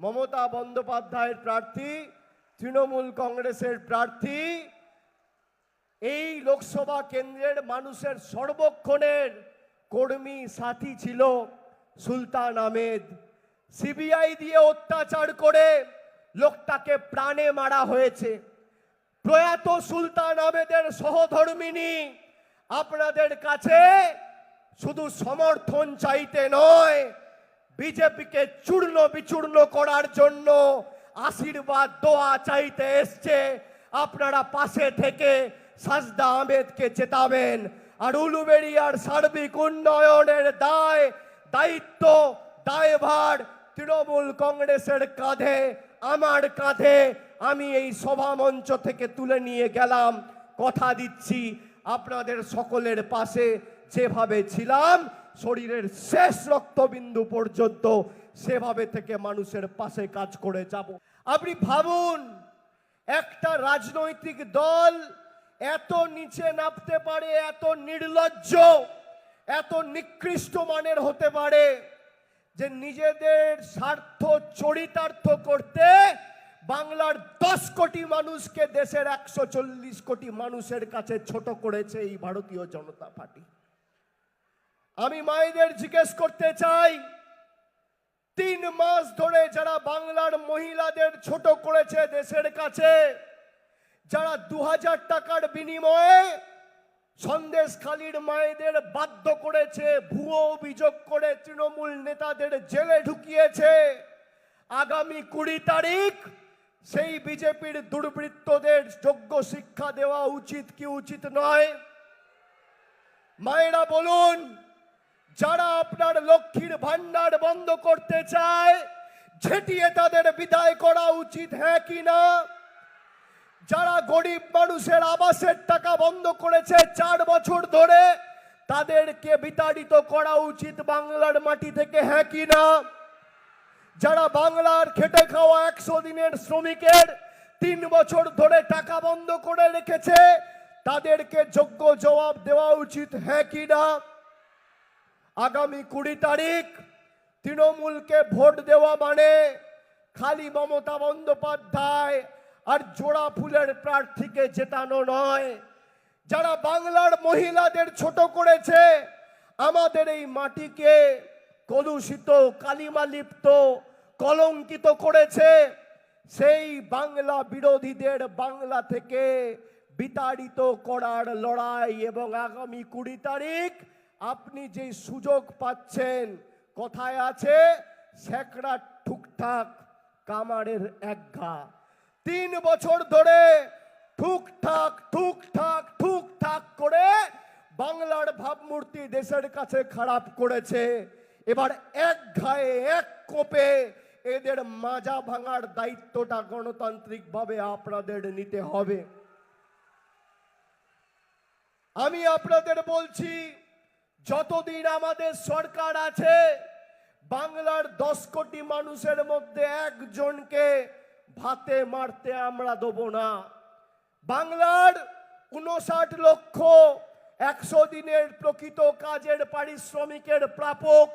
মমতা বন্দ্যোপাধ্যায়ের প্রার্থী, তৃণমূল কংগ্রেসের প্রার্থী, এই লোকসভা কেন্দ্রের মানুষের সর্বক্ষণের কর্মী সাথী ছিল সুলতান আহমেদ। সিবিআই দিয়ে অত্যাচার করে লোকটাকে প্রাণে মারা হয়েছে। প্রয়াত সুলতান আহমেদের সহধর্মিনী আপনাদের কাছে শুধু সমর্থন চাইতে নয় বিজেপিকে চূর্ণ বিচূর্ণ করার জন্য আশীর্বাদ, দোয়া চাইতে এসছে। আপনারা পাশে থেকে সাজদা আহমেদকে চেতাবেন আর উলুবেড়িয়ার সার্বিক উন্নয়নের দায়, দায়িত্ব, দায়ভার তৃণমূল কংগ্রেসের কাঁধে, আমার কাঁধে। আমি এই সভা মঞ্চ থেকে তুলে নিয়ে গেলাম। কথা দিচ্ছি আপনাদের সকলের পাশে। যেভাবে ছিলাম শরীরের শেষ রক্তবিন্দু পর্যন্ত সেভাবে থেকে মানুষের পাশে কাজ করে যাব। আপনি ভাবুন, একটা রাজনৈতিক দল এত নিচে নামতে পারে, এত নির্লজ্জ, এত নিকৃষ্ট মানের হতে পারে যে নিজেদের স্বার্থ চরিতার্থ করতে বাংলার দশ কোটি মানুষকে দেশের একশো চল্লিশ কোটি মানুষের কাছে ছোট করেছে এই ভারতীয় জনতা পার্টি। আমি মায়েদের জিজ্ঞেস করতে চাই, তিন মাস ধরে যারা বাংলার মহিলাদের ছোট করেছে দেশের কাছে, যারা দু হাজার টাকার বিনিময়ে সন্দেশখালীর মায়েদের বাধ্য করেছে, ভুয়ো অভিযোগ করে তৃণমূল নেতাদের জেলে ঢুকিয়েছে, আগামী কুড়ি তারিখ সেই বিজেপির দুর্বৃত্তদের যোগ্য শিক্ষা দেওয়া উচিত কি উচিত নয়? মায়েরা বলুন যারা আপনার লক্ষ্মীর ভান্ডার বন্ধ করতে চায়, ঝেঁটিয়ে তাদের বিদায় করা উচিত হ্যাঁ কি না? যারা গরিব মানুষের আবাসের টাকা বন্ধ করেছে চার বছর ধরে, তাদেরকে বিতাড়িত করা উচিত বাংলার মাটি থেকে হ্যাঁ কি না? যারা বাংলার খেটে খাওয়া একশো দিনের শ্রমিকের তিন বছর ধরে টাকা বন্ধ করে রেখেছে, তাদেরকে যোগ্য জবাব দেওয়া উচিত হ্যাঁ কি না? আগামী কুড়ি তারিখ তৃণমূলকে ভোট দেওয়া মানে খালি মমতা বন্দ্যোপাধ্যায় আর জোড়া ফুলের প্রার্থীকে জেতানো নয়। যারা বাংলার মহিলাদের ছোট করেছে, আমাদের এই মাটিকে কলুষিত কালিমালিপ্ত কলঙ্কিত করেছে সেই বাংলা বিরোধীদের বাংলা থেকে বিতাড়িত করার লড়াই এবং আগামী কুড়ি তারিখ আপনি যে সুযোগ পাচ্ছেন, কথায় আছে স্যাকড়া ঠুকঠাক, কামারের একঘা তিন বছর ধরে ঠুকঠাক ঠুকঠাক ঠুকঠাক করে বাংলার ভাবমূর্তি দেশের কাছে খারাপ করেছে। এবার এক ঘায়ে, এক কোপে এদের মাজা ভাঙার দায়িত্বটা গণতান্ত্রিকভাবে আপনাদের নিতে হবে। আমি আপনাদের বলছি যতদিন আমাদের সরকার আছে, বাংলার দশ কোটি মানুষের মধ্যে একজনকে ভাতে মারতে আমরা দেবো না। বাংলার উনষাট লক্ষ একশো দিনের প্রকৃত কাজের পারিশ্রমিকের প্রাপক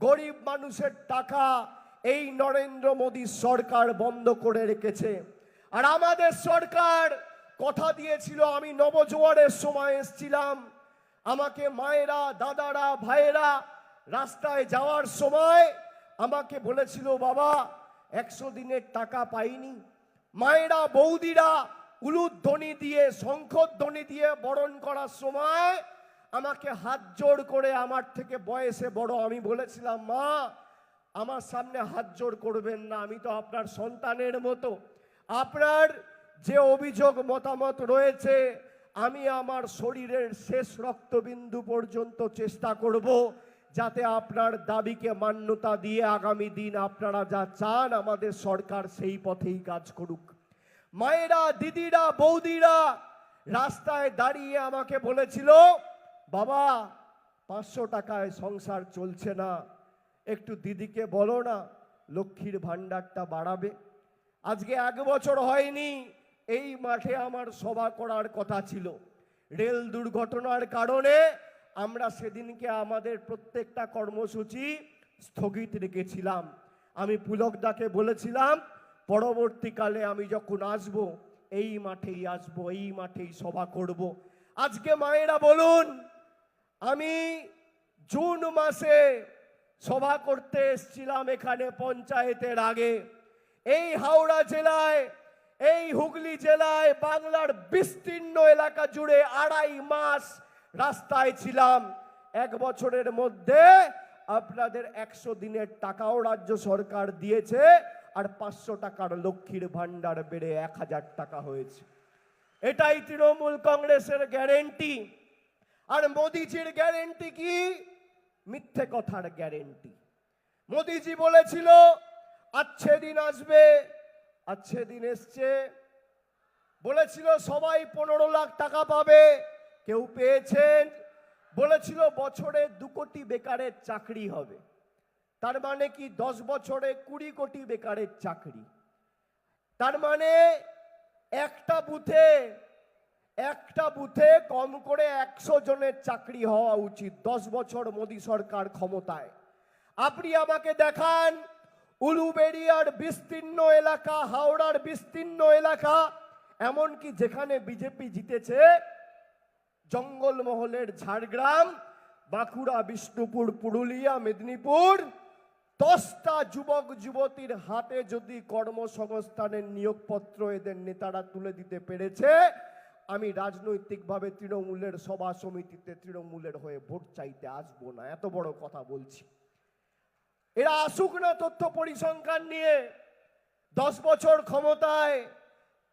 গরিব মানুষের টাকা এই নরেন্দ্র মোদী সরকার বন্ধ করে রেখেছে। আর আমাদের সরকার কথা দিয়েছিল, আমি নবজোয়ারের সময় এসছিলাম। আমাকে মায়েরা, দাদারা, ভাইয়েরা রাস্তায় যাওয়ার সময় আমাকে বলেছিল, বাবা, একশো দিনের টাকা পাইনি। মায়েরা, বৌদিরা উলুধ্বনি দিয়ে, শঙ্খধ্বনি দিয়ে বরণ করার সময় আমাকে হাত জোড় করে আমার থেকে বয়সে বড়। আমি বলেছিলাম, মা, আমার সামনে হাত জোড় করবেন না, আমি তো আপনার সন্তানের মতো। আপনার যে অভিযোগ মতামত রয়েছে আমি আমার শরীরের শেষ রক্তবিন্দু পর্যন্ত চেষ্টা করব যাতে আপনার দাবিকে মান্যতা দিয়ে আগামী দিন আপনারা যা চান আমাদের সরকার সেই পথেই কাজ করুক। মায়েরা, দিদিরা, বৌদিরা রাস্তায় দাঁড়িয়ে আমাকে বলেছিল, বাবা, পাঁচশো টাকায় সংসার চলছে না। একটু দিদিকে বলো না, লক্ষ্মীর ভাণ্ডারটা বাড়াবে। আজকে এক বছর হয়নি এই মাঠে আমার সভা করার কথা ছিল। রেল দুর্ঘটনার কারণে আমরা সেদিনকে আমাদের প্রত্যেকটা কর্মসূচি স্থগিত রেখেছিলাম। আমি পুলকদাকে বলেছিলাম, পরবর্তীকালে আমি যখন আসব, এই মাঠেই আসব, এই মাঠেই সভা করব। আজকে মায়েরা বলুন, আমি জুন মাসে সভা করতে এসছিলাম এখানে পঞ্চায়েতের আগে। এই হাওড়া জেলায় এই হুগলি জেলায় বাংলার বিস্তীর্ণ এলাকা জুড়ে আড়াই মাস রাস্তায় ছিলাম। এক বছরের মধ্যে আপনাদের একশো দিনের টাকাও রাজ্য সরকার দিয়েছে আর পাঁচশো টাকার লক্ষ্মীর ভাণ্ডার বেড়ে এক হাজার টাকা হয়েছে। এটাই তৃণমূল কংগ্রেসের গ্যারেন্টি। আর মোদিজির গ্যারেন্টি কি? মিথ্যে কথার গ্যারেন্টি। মোদিজি বলেছিল আচ্ছে দিন আসবে আচ্ছে দিন এসছে। বলেছিল, সবাই পনেরো লাখ টাকা পাবে। কেউ পেয়েছেন। বলেছিল, বছরে দু কোটি বেকারের চাকরি হবে। তার মানে কি, দশ বছরে কুড়ি কোটি বেকারের চাকরি। তার মানে একটা বুথে একটা বুথে কম করে একশো জনের চাকরি হওয়া উচিত দশ বছর মোদী সরকার ক্ষমতায়। আপনি আমাকে দেখান উলুবেড়িয়ার বিস্তীর্ণ এলাকা, হাওড়ার বিস্তীর্ণ এলাকা, এমনকি যেখানে বিজেপি জিতেছে, জঙ্গলমহলের ঝাড়গ্রাম, বাঁকুড়া, বিষ্ণুপুর, পুরুলিয়া, মেদিনীপুর, দশটা যুবক, যুবতীর হাতে যদি কর্মসংস্থানের নিয়োগপত্র এদের নেতারা তুলে দিতে পেরেছে, আমি রাজনৈতিকভাবে তৃণমূলের সভা সমিতিতে তৃণমূলের হয়ে ভোট চাইতে আসব না। এত বড় কথা বলছি। এরা আসুক না তথ্য পরিসংখ্যান নিয়ে। দশ বছর ক্ষমতায়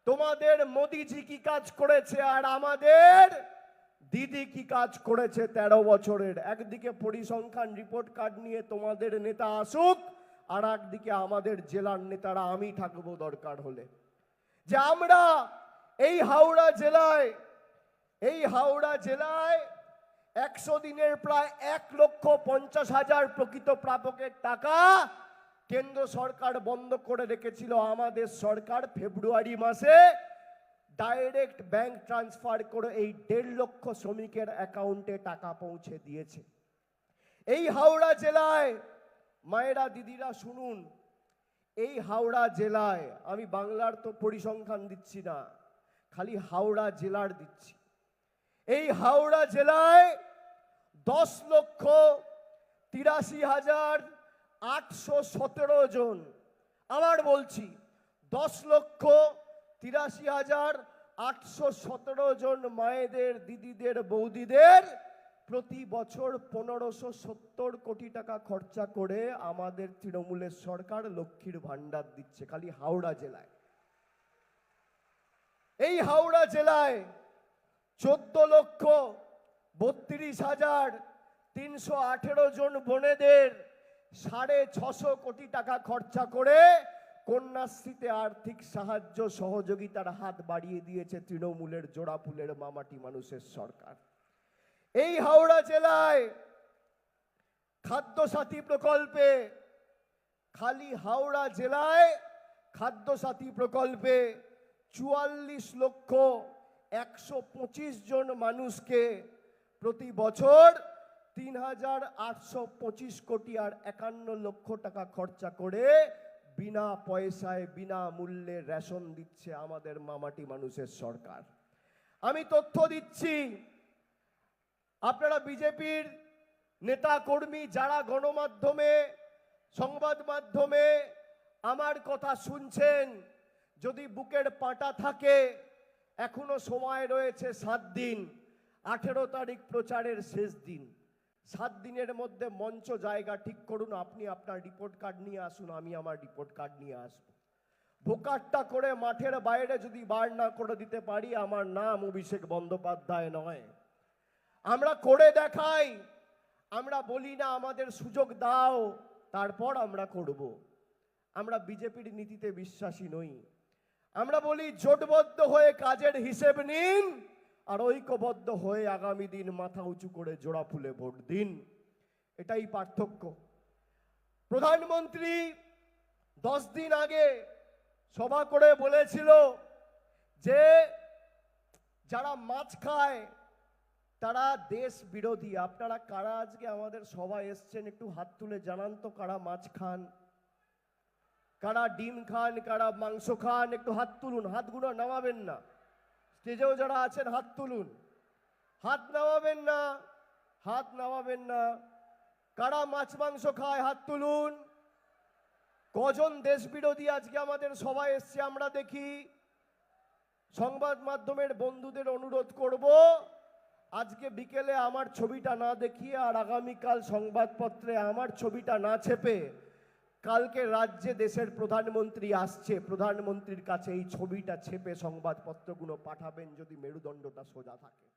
তোমাদের মোদিজি কি কাজ করেছে আর আমাদের দিদি কি কাজ করেছে তেরো বছরের? একদিকে পরিসংখ্যান রিপোর্ট কার্ড নিয়ে তোমাদের নেতা আসুক, আর একদিকে আমাদের জেলার নেতারা আমি থাকব দরকার হলে। যে আমরা এই হাওড়া জেলায়, এই হাওড়া জেলায় একশো দিনের প্রায় এক লক্ষ পঞ্চাশ হাজার প্রকৃত প্রাপকের টাকা কেন্দ্র সরকার বন্ধ করে রেখেছিল আমাদের সরকার ফেব্রুয়ারি মাসে। ডাইরেক্ট ব্যাংক ট্রান্সফার করে এই দেড় লক্ষ শ্রমিকের অ্যাকাউন্টে টাকা পৌঁছে দিয়েছে। এই হাওড়া জেলায়, মায়েরা দিদিরা শুনুন, এই হাওড়া জেলায়, আমি বাংলার তো পরিসংখ্যান দিচ্ছি না, খালি হাওড়া জেলার দিচ্ছি। এই হাওড়া জেলায় দশ লক্ষ তিরাশি হাজার আটশো সতেরো জন। আবার বলছি, দশ লক্ষ তিরাশি হাজার আটশো সতেরো জন মায়েদের, দিদিদের, বৌদিদের প্রতি বছর পনেরোশো সত্তর কোটি টাকা খরচা করে আমাদের তৃণমূলের সরকার লক্ষ্মীর ভাণ্ডার দিচ্ছে খালি হাওড়া জেলায়। এই হাওড়া জেলায় চোদ্দ লক্ষ বত্রিশ হাজার তিনশো আঠেরো জন বোনেদের সাড়ে ছশো কোটি টাকা খরচা করে কন্যাশ্রীতে আর্থিক সাহায্য সহযোগিতার হাত বাড়িয়ে দিয়েছে তৃণমূলের জোড়াফুলের মামাটি মানুষের সরকার। এই হাওড়া জেলায় খাদ্যসাথী প্রকল্পে খালি হাওড়া জেলায় খাদ্যসাথী প্রকল্পে চুয়াল্লিশ লক্ষ একশো পঁচিশ জন মানুষকে প্রতি বছর তিন হাজার আটশো পঁচিশ কোটি আর একান্ন লক্ষ টাকা খরচা করে বিনা পয়সায়, বিনা মূল্যে রেশন দিচ্ছে আমাদের মামাটি মানুষের সরকার। আমি তথ্য দিচ্ছি, আপনারা বিজেপির নেতা কর্মী যারা গণমাধ্যমে, সংবাদ মাধ্যমে আমার কথা শুনছেন, যদি বুকের পাটা থাকে, এখনও সময় রয়েছে সাত দিন। আঠেরো তারিখ প্রচারের শেষ দিন। সাত দিনের মধ্যে মঞ্চ জায়গা ঠিক করুন, আপনি আপনার রিপোর্ট কার্ড নিয়ে আসুন, আমি আমার রিপোর্ট কার্ড নিয়ে আসব। ভোকারটা করে মাঠের বাইরে যদি বার না করে দিতে পারি, আমার নাম অভিষেক বন্দ্যোপাধ্যায় নয়। আমরা করে দেখাই, আমরা বলি না আমাদের সুযোগ দাও, তারপর আমরা করব। আমরা বিজেপির নীতিতে বিশ্বাসী নই। আমরা বলি জোটবদ্ধ হয়ে কাজের হিসেব নিন আর ঐক্যবদ্ধ হয়ে আগামী দিন মাথা উঁচু করে জোড়া ফুলে ভোট দিন। এটাই পার্থক্য। প্রধানমন্ত্রী দশ দিন আগে সভা করে বলেছিল যে যারা মাছ খায়, তারা দেশ বিরোধী। আপনারা কারা আজকে আমাদের সবাই এসছেন? একটু হাত তুলে জানান তো কারা মাছ খান, কারা ডিম খান, কারা মাংস খান, একটু হাত তুলুন। হাতগুলো নামাবেন না। স্টেজেও যারা আছেন, হাত তুলুন। হাত নামাবেন না, হাত নামাবেন না। কারা মাছ, মাংস খায়, হাত তুলুন। কজন দেশ বিরোধী আজকে আমাদের সবাই এসছে আমরা দেখি। সংবাদ মাধ্যমের বন্ধুদের অনুরোধ করব, আজকে বিকেলে আমার ছবিটা না দেখিয়ে আর আগামীকাল সংবাদপত্রে আমার ছবিটা না ছেপে কালকে রাজ্যে দেশের প্রধানমন্ত্রী আসছে, প্রধানমন্ত্রীর কাছে এই ছবিটা ছেপে সংবাদপত্রগুলো পাঠাবেন যদি মেরুদণ্ডটা সোজা থাকে।